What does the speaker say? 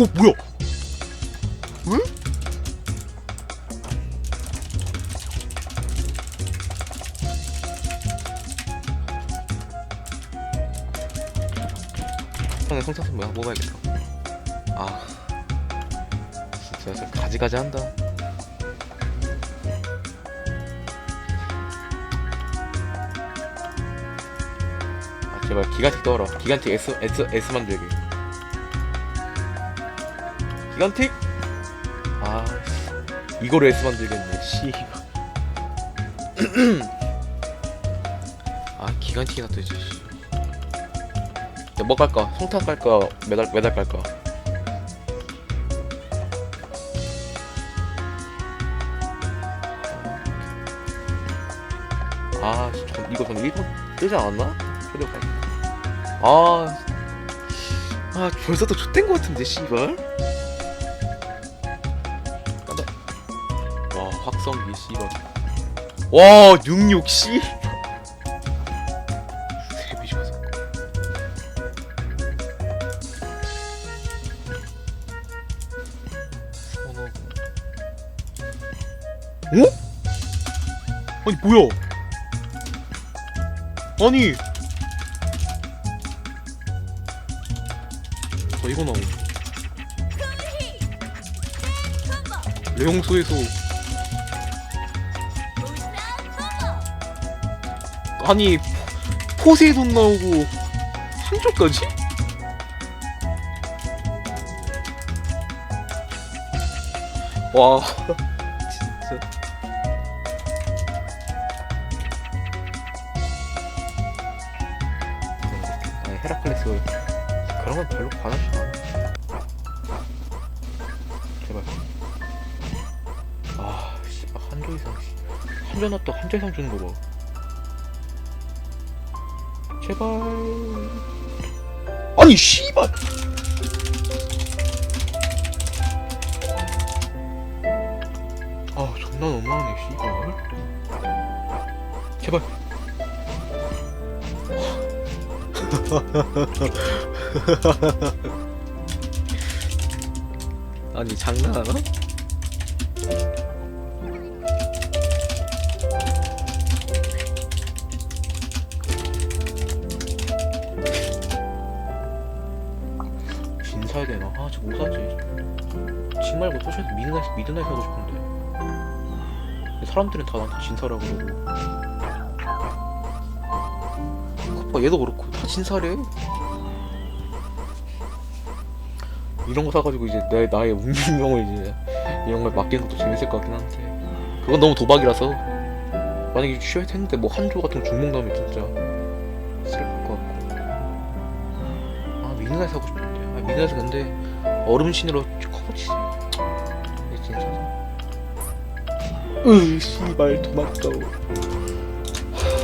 뭐 뭐야? 응? 형의 성차선 뭐야? 뽑아야겠다. 아, 진짜 저 가지가지 한다. 아 제발 기간틱 떠라. 기간틱 S S S 만들기. 기간틱? 아 씨. 이거로 S 만들겠네. 씨. 아 기간틱이나 뜨지. 씨. 야, 뭐 깔까? 성탄 깔까? 메달 메달 깔까? 아, 씨, 저, 이거 저는 1번 뜨지 않았나? 초대 깔. 아, 아 벌써 또 좆된 거 같은데 씨발. 와 확성기 씨발. 와 66 씨. 세비시 와서. 선호구. 어? 아니 뭐야? 아니. 어 이거 나오. 레용소에서 아니 포세이돈 나오고 한조까지? 와. 진짜. 아니 헤라클레스 그런 건 별로 반하지 않아. 제발. 아 씨발 한조 이상 씨. 한조 났다 한조 이상 주는 거봐 제발. 아니 씨발. 아 존나 너무하네 씨발. 제발. 아니 장난하나? 진 사야 되나? 아, 저 못 사지. 진 말고 토시에서 미드나이트, 미드나이트 하고 싶은데. 사람들은 다 나한테 진 사라고 그러고. 아빠 얘도 그렇고 다 진 사래. 이런 거 사가지고 이제 내 나의 운명을 이제 이런 걸 맡기는 것도 재밌을 것 같긴 한데 그건 너무 도박이라서 만약에 슈에트 했는데 뭐 한조 같은 거 나오면 진짜 미드나이트 근데 얼음신으로 커버치지 이게 진짜. 으 씨발 도망가오